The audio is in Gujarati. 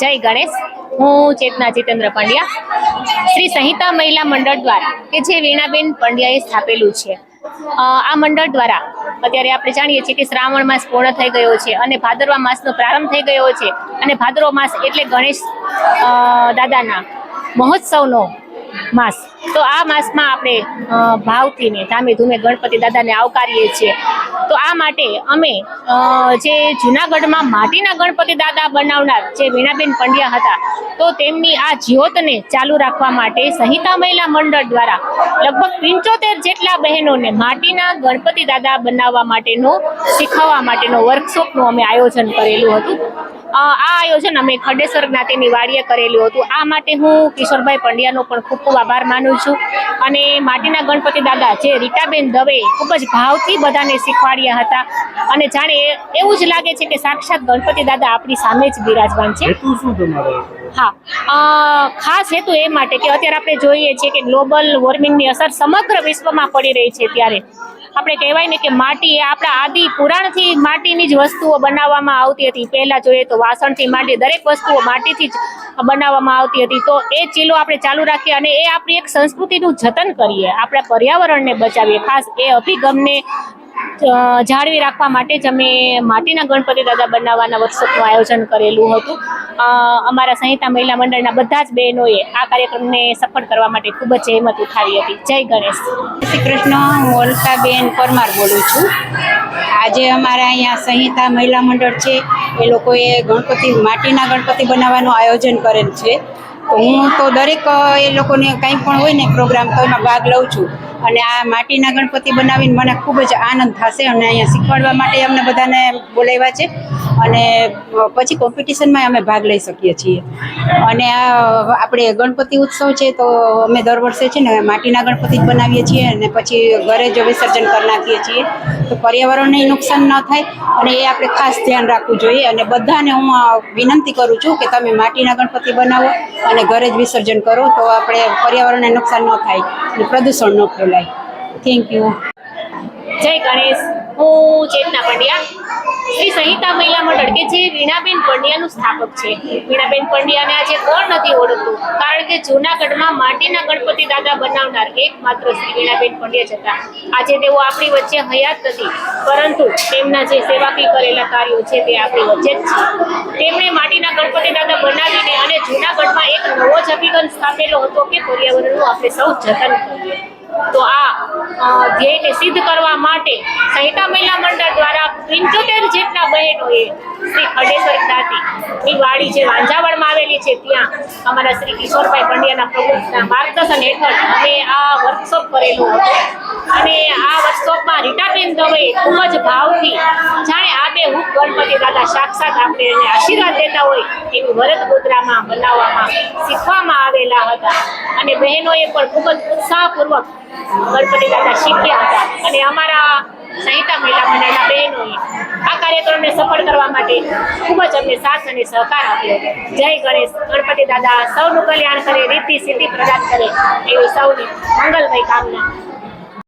જય ગણેશ. હું ચેતના જીતેન્દ્ર પંડ્યા, શ્રી સંહિતા મહિલા મંડળ દ્વારા, કે જે વીણાબેન પંડ્યાએ સ્થાપેલું છે. આ મંડળ દ્વારા અત્યારે આપણે જાણીએ છીએ કે શ્રાવણ માસ પૂર્ણ થઈ ગયો છે અને ભાદરવા માસનો પ્રારંભ થઈ ગયો છે. અને ભાદરવા માસ એટલે ગણેશ દાદાના મહોત્સવનો માસ. તો આ માસમાં આપણે ભાવથી ને ધામે ધૂમે ગણપતિ દાદાને આવકારીએ છીએ. તો આ માટે અમે જે જુનાગઢમાં માટીના ગણપતિ દાદા બનાવનાર જે વીણાબેન પંડ્યા હતા, તો તેમની આ જ્યોતને ચાલુ રાખવા માટે સંહિતા મહિલા મંડળ દ્વારા લગભગ પંચોતેર જેટલા બહેનોને માટીના ગણપતિ દાદા બનાવવા માટેનો, શીખવવા માટેનો વર્કશોપનું અમે આયોજન કરેલું હતું. આ આયોજન અમે ખડેશ્વર જ્ઞાતિની વાડીએ કરેલું હતું. આ માટે હું કિશોરભાઈ પંડ્યાનો પણ ખૂબ ખૂબ આભાર માનું છું. અને માટીના ગણપતિ દાદા જે રીટાબેન દવે ખૂબ જ ભાવથી બધાને શીખવાડ્યા હતા. અને જાણે એવું જ લાગે છે કે સાક્ષાત ગણપતિ દાદા આપણી સામે જ બિરાજમાન છે. હા. ખાસ હેતુ એ માટે કે અત્યારે આપણે જોઈએ છીએ કે ગ્લોબલ વોર્મિંગની અસર સમગ્ર વિશ્વમાં પડી રહી છે ત્યારે. આપણે કહેવાય ને કે માટી એ આપણા આદિ પુરાણથી માટીની જ વસ્તુઓ બનાવવામાં આવતી હતી. પહેલાં જોઈએ તો વાસણથી માંડી દરેક વસ્તુઓ માટીથી જ બનાવવામાં આવતી હતી. તો એ ચીલો આપણે ચાલુ રાખીએ અને એ આપણી એક સંસ્કૃતિનું જતન કરીએ. આપણા પર્યાવરણને બચાવીએ. ખાસ એ અભિગમને જાળવી રાખવા માટે જ અમે માટીના ગણપતિ દાદા બનાવવાના વર્કશોપનું આયોજન કરેલું હતું. અમારા સંહિતા મહિલા મંડળના બધા જ બહેનોએ આ કાર્યક્રમને સફળ કરવા માટે ખૂબ જ જહેમત ઉઠાવી હતી. જય ગણેશ. શ્રી કૃષ્ણ, હું અલકાબેન પરમાર બોલું છું. આજે અમારા અહીંયા સંહિતા મહિલા મંડળ છે. એ લોકોએ ગણપતિ, માટીના ગણપતિ બનાવવાનું આયોજન કરેલ છે. તો હું તો દરેક એ લોકોને કંઈ પણ હોય ને પ્રોગ્રામ તો એમાં ભાગ લઉં છું. અને આ માટીના ગણપતિ બનાવીને મને ખૂબ જ આનંદ થશે અને અહીંયા શીખવાડવા માટે અમને બધાને બોલાવ્યા છે. અને પછી કોમ્પિટિશનમાં અમે ભાગ લઈ શકીએ છીએ. અને આ આપણે ગણપતિ ઉત્સવ છે તો અમે દર વર્ષે છે ને માટીના ગણપતિ જ બનાવીએ છીએ અને પછી ઘરે જ વિસર્જન કરી નાખીએ છીએ. તો પર્યાવરણને નુકસાન ન થાય અને એ આપણે ખાસ ધ્યાન રાખવું જોઈએ. અને બધાને હું વિનંતી કરું છું કે તમે માટીના ગણપતિ બનાવો અને ઘરે જ વિસર્જન કરો તો આપણે પર્યાવરણને નુકસાન ન થાય અને પ્રદૂષણ ન ફેલાય. થેન્ક યુ જય ગણેશ. હું ચેતના પંડ્યા. શ્રી સંહિતા મહિલા મંડળ કે જે વીણાબેન પંડ્યાનું સ્થાપક છે. વીણાબેન પંડ્યાને આજે કોણ નથી ઓળખતું, કારણ કે જૂનાગઢમાં માટીના ગણપતિ દાદા બનાવનાર એકમાત્ર શ્રી વીણાબેન પંડ્યા જ આજે તેઓ આપણી વચ્ચે હયાત નથી, પરંતુ તેમના જે સેવાકી કરેલા કાર્યો છે તે આપણી વચ્ચે જ છે. તેમણે માટીના ગણપતિ દાદા બનાવીને અને જૂનાગઢમાં એક નવો જ અભિગમ સ્થાપેલો હતો કે પર્યાવરણનું આપણે સૌ જતન કરીએ. તો આ ધ્યેયને સિદ્ધ કરવા માટે સહિતા મહિલા મંડળ દ્વારા પંચોતેર જેટલા બહેનોએ શ્રી ખડેશ્વર જ્ઞાતિ ની વાડી જે વાંઝાવળમાં આવેલી છે, ત્યાં અમારા શ્રી કિશોરભાઈ પંડ્યાના પ્રમુખના માર્ગદર્શન હેઠળ અમે આ વર્કશોપ કરેલો હતો. અને આ વર્કશોપમાં રીટાબેન દવે ખૂબ જ ભાવથી જાણે આબે હું ગણપતિ દાદા સાક્ષાત આપણે એને આશીર્વાદ દેતા હોય એવી વરદ મુદ્રામાં બનાવવામાં અને બહેનોએ પણ ખૂબ જ ઉત્સાહપૂર્વક ગણપતિ દાદા શીખ્યા હતા. અને અમારા સંહિતા મહિલા મંડળના બહેનોએ આ કાર્યક્રમને સફળ કરવા માટે ખૂબ જ અમને સાથ અને સહકાર આપ્યો. જય ગણેશ. ગણપતિ દાદા સૌનું કલ્યાણ કરે રીતિ સિદ્ધિ પ્રદાન કરે એવી સૌની મંગલમય કામના.